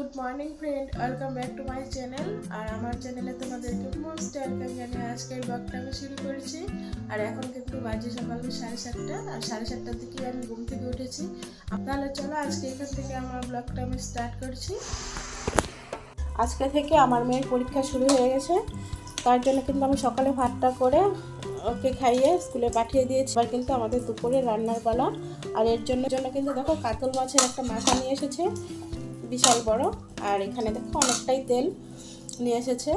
Good morning friend welcome back to my channel আর আমার চ্যানেলে তোমাদেরকে মোস্ট ওয়েলকাম জানিয়ে আজকের ব্লগটা আমি শুরু করেছি। আর এখন কিন্তু বাজে সকাল সাড়ে সাতটা। আর সাড়ে সাতটার দিকে আমি ঘুম থেকে উঠেছি। তাহলে চলো আজকে এখান থেকে আমার ব্লগটা আমি স্টার্ট করছি। আজকে থেকে আমার মেয়ের পরীক্ষা শুরু হয়ে গেছে। তার জন্য কিন্তু আমি সকালে ভাতটা করে ওকে খাইয়ে স্কুলে পাঠিয়ে দিয়েছি। এবার কিন্তু আমাদের দুপুরে রান্নার পালা। আর এর জন্য জন্য কিন্তু দেখো কাতল মাছের একটা মাথা নিয়ে এসেছে। বিশাল বড়, আর এখানে দেখো অনেকটাই তেল নিয়ে এসেছে।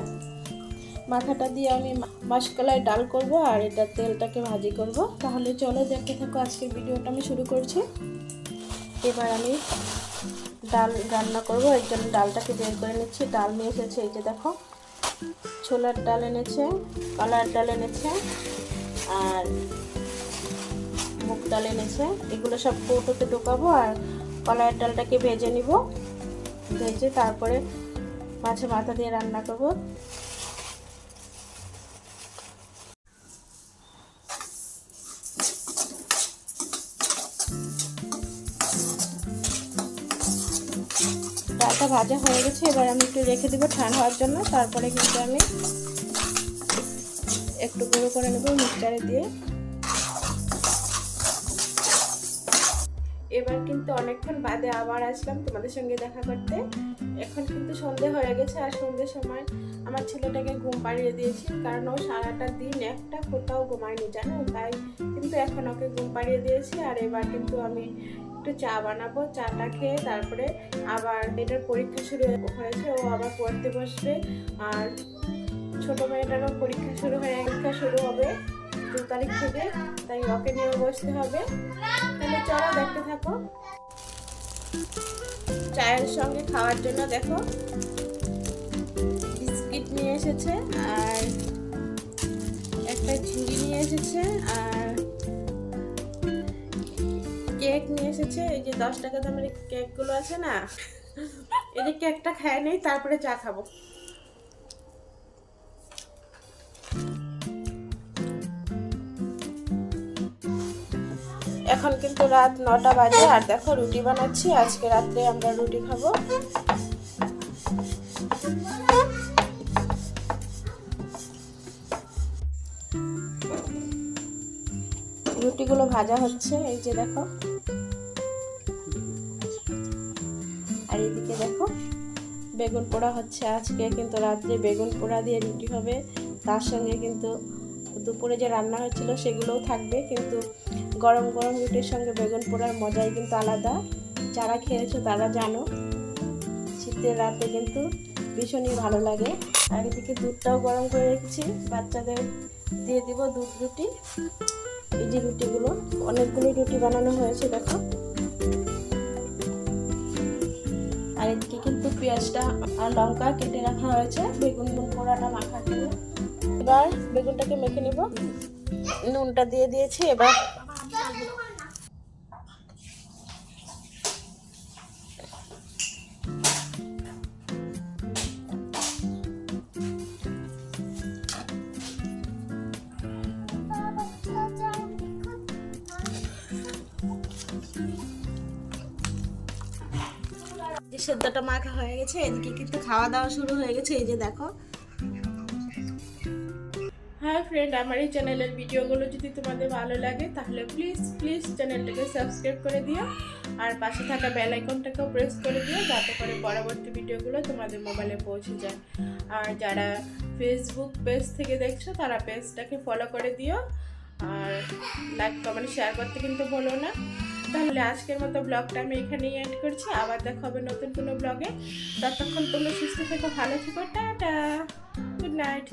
মাথাটা দিয়ে আমি মাসকলায় ডাল করব আর এটা তেলটাকে ভাজি করব। তাহলে চলো দেখতে থাকো আজকের ভিডিওটা আমি শুরু করছি। এবার আমি ডাল রান্না করব। এর জন্য ডালটাকে বের করে নিচ্ছি। ডাল নিয়ে এসেছে, এই যে দেখো, ছোলার ডাল এনেছে, কলার ডাল এনেছে, আর মুগ ডাল এনেছে। এগুলো সব কৌটোতে ঢোকাবো আর কলার ডালটাকে ভেজে নিব। ভেজে তারপরে মাছের মাথা দিয়ে রান্না করব। ডালটা ভাজা হয়ে গেছে, এবার আমি একটু রেখে দেবো ঠান্ডা হওয়ার জন্য। তারপরে কিন্তু আমি একটু গুঁড়ো করে নেব মিক্সচারে দিয়ে। এবার কিন্তু অনেকক্ষণ বাদে আবার আসলাম তোমাদের সঙ্গে দেখা করতে। এখন কিন্তু সন্ধে হয়ে গেছে আর সন্ধ্যের সময় আমার ছেলেটাকে ঘুম পাড়িয়ে দিয়েছি, কারণ ও সারাটা দিন একটা কোথাও ঘুমায়নি, জানো? তাই কিন্তু এখন ওকে ঘুম পাড়িয়ে দিয়েছি আর এবার কিন্তু আমি একটু চা বানাবো, চাটা খেয়ে তারপরে আবার মেয়েটার পরীক্ষা শুরু হয়েছে, ও আবার পড়তে বসবে। আর ছোট মেয়েটারও পরীক্ষা শুরু হয়ে, পরীক্ষা শুরু হবে। দু তারিখ থেকে, তাই ওকে নিয়ে বসতে হবে। তাহলে চলো দেখতে থাকো। চায়ের সঙ্গে খাওয়ার জন্য দেখো, বিস্কিট নিয়ে এসেছে আর একটা ঝুড়ি নিয়ে এসেছে আর কেক নিয়ে এসেছে। এই যে দশ টাকা দামের কেকগুলো আছে না এই যে কেকটা খায় নেই, তারপরে চা খাব। এখন কিন্তু রাত নটা বাজে, আর দেখো রুটি বানাচ্ছি। আজকে রাত্রে আমরা রুটি খাব। রুটিগুলো ভাজা হচ্ছে, এই যে দেখো। আর এদিকে দেখো, বেগুন পোড়া হচ্ছে। আজকে কিন্তু রাত্রে বেগুন পোড়া দিয়ে রুটি হবে। তার সঙ্গে কিন্তু দুপুরে যে রান্না হয়েছিল সেগুলোও থাকবে, কিন্তু গরম গরম রুটির সঙ্গে বেগুন পোড়ার মজাই কিন্তু আলাদা। যারা খেয়েছো তারা জানো, শীতের রাতে কিন্তু ভীষণই ভালো লাগে। আর এদিকে দুধটাও গরম করে রেখেছি, বাচ্চাদের দিয়ে দিব দুধ রুটি। এই যে রুটিগুলো, অনেকগুলো রুটি বানানো হয়েছে, দেখো। আর এদিকে কিন্তু পেঁয়াজটা আর লঙ্কা কেটে রাখা হয়েছে, বেগুন পোড়াটা মাখার জন্য। এবার বেগুনটাকে মেখে নেব। নুনটা দিয়ে দিয়েছি, এবার সেদ্ধটা মাখা হয়ে গেছে, এদিকে কিন্তু খাওয়া দাওয়া শুরু হয়ে গেছে, এই যে দেখো। হ্যাঁ ফ্রেন্ড আমার এই চ্যানেলের ভিডিওগুলো যদি তোমাদের ভালো লাগে, তাহলে প্লিজ প্লিজ চ্যানেলটাকে সাবস্ক্রাইব করে দিও, আর পাশে থাকা বেল আইকনটাকেও প্রেস করে দিও, যাতে করে পরবর্তী ভিডিওগুলো তোমাদের মোবাইলে পৌঁছে যায়। আর যারা ফেসবুক পেজ থেকে দেখছ, তারা পেজটাকে ফলো করে দিও, আর লাইক কমেন্ট শেয়ার করতে কিন্তু বলো না। তাহলে আজকের মতো ব্লগটা আমি এখানেই এন্ড করছি। আবার দেখা হবে নতুন কোনো ব্লগে। ততক্ষণ তোমরা সুস্থ থেকো, ভালো থেকো, টাটা। Good night